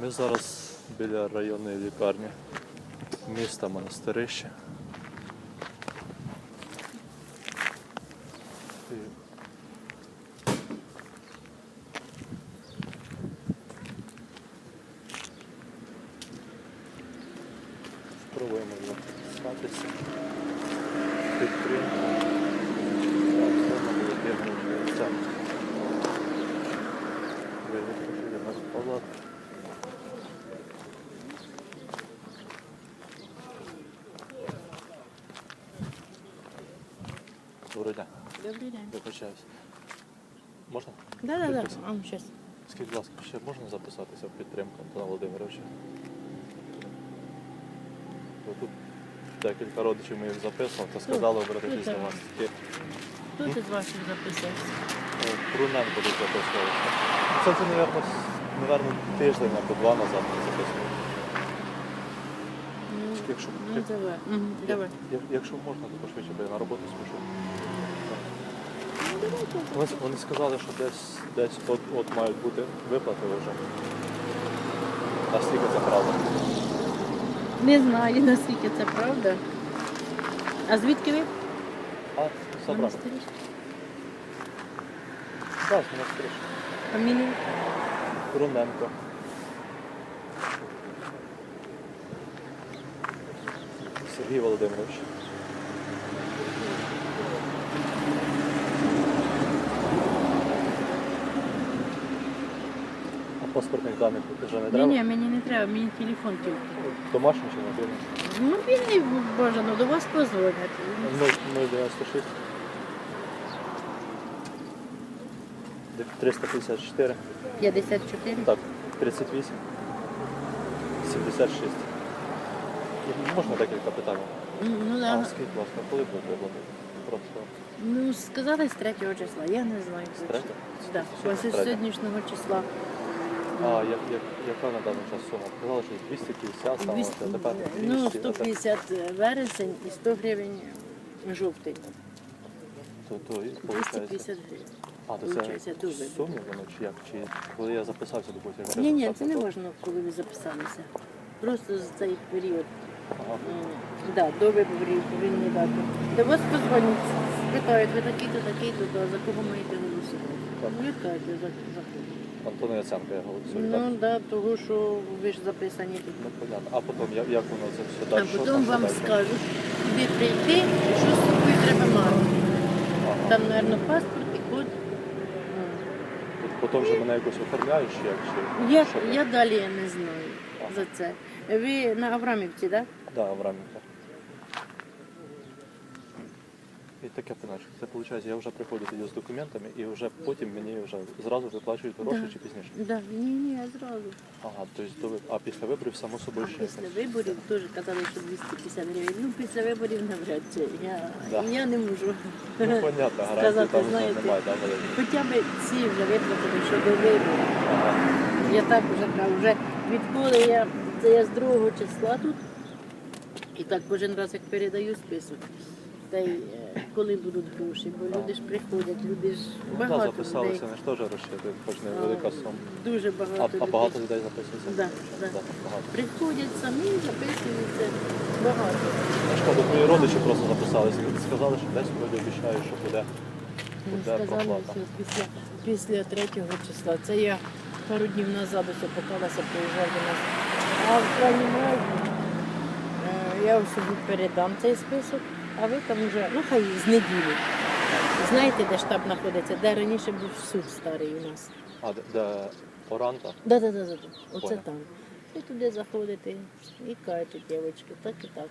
Ми зараз біля районної лікарні міста Монастирище. Спробуємо записатися. Підтримку. Так, це Володимир Центр. Виїхали на палат. Добрий день. Добрий день. Вибачаюсь. Можна? Да, да, да. А, щас. Скажіть, будь ласка, ще можна записатися в підтримку Антона Володимировича? Бо Тут декілька родичів моїх записував та сказали обратитись до вас. Тільки Хто ти з ваших записався? е, Пруненко тут записувалися. Це, це мабуть, мабуть, тиждень або два назад ми записували. Ну, Якщо, ну давай. Мгм, давай. Я- якщо можна, то пошвидше, бо я на роботу спішу. Вони, вони сказали, що десь, десь от, от мають бути виплати вже. А скільки це правда? Не знаю, наскільки це правда. А звідки ви? А. Монастирі? Так, з монастиря. Фамілія? Руненко. Сергій Володимирович. Паспортних даних вже не треба? ні, мені не треба, мені телефон тільки. Домашній чи мобільний? Мобільний, боже, ну до вас позвонять. 096. 354. 54. Так, 38. 76. Можна декілька питань? Ну, ну, А, скажіть, будь ласка, коли буде виплати? Просто ну, сказали з 3 числа, я не знаю. З третього? Да. Ось з сьогоднішнього числа. А як, як, яка на даний час сума? Казали, що 250 стало, 200, а тепер 200. ну, 150 вересень і 100 гривень жовтий. То, то, і виходить. 250 гривень. А, то Получається, це дуже. в сумі воно чи як? Чи коли я записався, допустим? Ні, ні, результат це не готовий? можна, коли ви записалися. Просто за цей період. Ага. М, Да, до виборів повинні дати. До вас позвонять, спитають, ви такий-то, такий-то, то за кого маєте голосувати. Так. Ну, кажете, за, за кого. Антон Яценко я голосую. Ну, так? да, того, що ви ж записані тут. Ну, понятно. А потім як, як воно це все А далі? Що потім там, вам далі? скажуть, куди прийти, що з собою треба мати. Ага. Там, мабуть, паспорт і код. От Потім вже мене якось оформляють, чи як? Чи, Я, що? я далі не знаю Ага. за це. Ви на Аврамівці, так? Да, Авраменко. І таке поначе. Це виходить, я вже приходжу тоді з документами і вже потім мені вже зразу виплачують гроші Да. чи пізніше? Да? Ні, ні, я зразу. Ага, тобто до ви- а після виборів само А собою ще. після виборів теж казали, що 250 гривень. Ну, після виборів навряд чи. Я, Да. я не можу Ну, понятно, гарантії сказати, там вже знаєте, немає, да, але... хоча б ці вже виплатили, що до виборів. Ага. Я так вже прав, вже відколи я, це я з другого числа тут, і так кожен раз як передаю список. Та е, коли будуть гроші, бо люди ж приходять, люди ж Ну, да, записалися, людей. не ж теж розчити, хоч не велика сума. Дуже А, багато а людей. багато людей записується? Да, да. багато. Приходять самі, записуються багато. Ж твої родичі просто записалися. Сказали, що десь вроді обіцяють, що буде, Сказали, проплата. що після, після третього числа. Це я пару днів назад ось покалася, приїжджав до нас. А в крайньому разі е, я собі передам цей список, а ви там вже, ну хай з неділі. Знаєте, де штаб знаходиться, де раніше був суд старий у нас. А де, де Оранта? Да, да, да, да. да. Оце Понял. там. І туди заходите і кажете, дівчатки, так і так.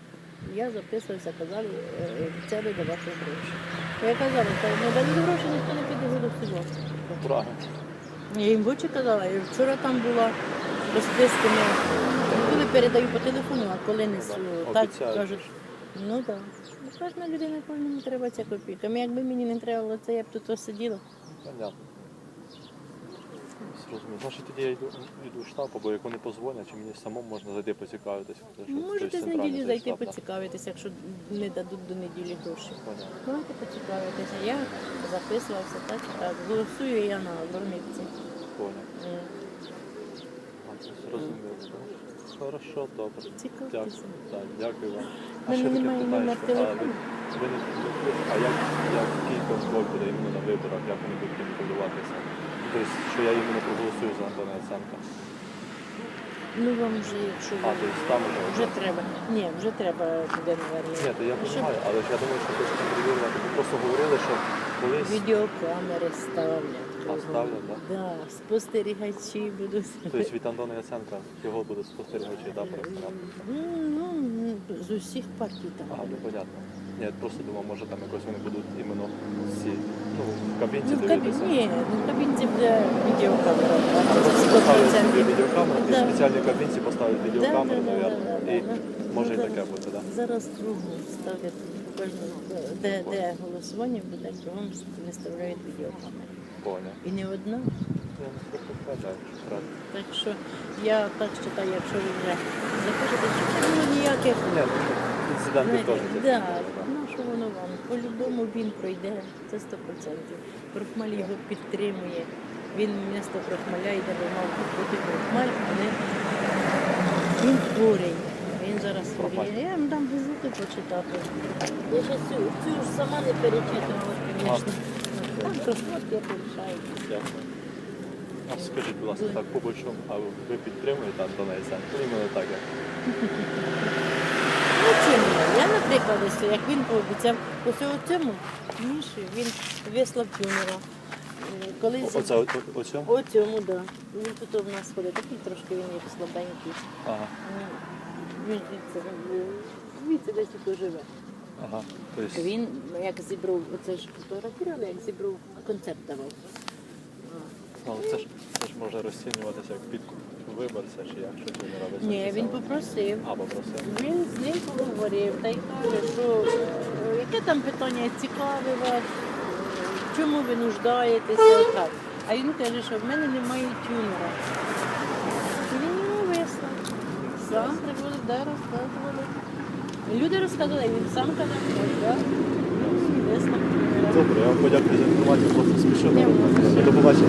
Я записувався, казали, е, обіцяли давати гроші. Я казала, що не дають гроші, ніхто не піде голосувати. Правильно. Я їм в очі казала, я вчора там була розписками. Коли передаю по телефону, а коли несу. Так обіцяють. кажуть, ну так. Ну, Кожна людина кожному треба ця копійка. Якби мені не треба було це, я б тут сиділа. Понятно. Зрозуміло. Значить, тоді я йду, йду в штаб, або як вони позвонять, чи мені самому можна зайти поцікавитись. Можете з неділі зайти поцікавитися, якщо не дадуть до неділі гроші. Понятно. Можете поцікавитися. Я записувався так і так. Голосую я на. А, це Зрозуміло. Хорошо, добре. Дякую. Так, дякую вам. Мене ще таке питання, а, А як, який контроль буде іменно на виборах, як вони будуть контролюватися? Тобто, що я іменно проголосую за Антона Яценка. Ну вам вже, якщо А, ви... тобто там вже вже треба. Ні, вже треба туди, мабуть. Ні, то я розумію, але ж я думаю, що хтось контролювати. Ви просто говорили, що колись Відеокамери ставлять. А, ставлять, так? Да, спостерігачі будуть. тобто від Антона Яценка його буде спостерігачі, да, перестрати. Ну, з усіх партій там. А, ну понятно. Ні, я просто думав, може там якось вони будуть іменно ці, ну, в кабінці Ну, в кабі... дивитися. Ні, ну, в кабінці буде відеокамера. А просто поставлять собі відеокамеру, і Да. в спеціальній кабінці поставлять відеокамеру, Да, да, да, мабуть, да, да, і да. може і таке бути, так? Зараз кругом ставлять де, де голосування буде, кругом виставляють відеокамери. І не одна. Так що я так вважаю, якщо ви вже захочете, що ну, ніяких Ні, ну, теж. да, ну що воно вам? По-любому він пройде, це 100%. Крохмаль його підтримує. Він місто крохмаля йде, бо мав бути крохмаль, але він хворий. Він зараз хворіє. Я вам дам газету почитати. Я ще цю, цю ж сама не перечитувала, звісно. Там крохмаль я порішаю. Дякую. А скажіть, будь ласка, так по большому, а ви підтримуєте? Ну, іменно так, як. Ну чим я? Я, наприклад, ось, як він пообіцяв, ось у цьому Міші він вислав тюнера. Е, Колись Оце, о- о- оцьо? о цьому, да. Він тут у нас ходить, такий трошки він як слабенький. Ага. Ну, Він звідси, е, звідси десь тут живе. Ага. Тобто, Він як зібрав, оце ж фотографували, як зібрав, концерт давав. ну, це, ж, це ж може розцінюватися як підкуп виборця, чи як щось він робить. Ні, він попросив. А, попросив. Він з ним поговорив та й каже, що е, яке там питання цікаве вас, е, в чому ви нуждаєтеся, так. А він каже, що в мене немає тюнера. І він йому вислав. Сам приводив, да, розказували. Люди розказали, він сам казав, що да. Добре, я вам подякую за інформацію, просто все. До побачення.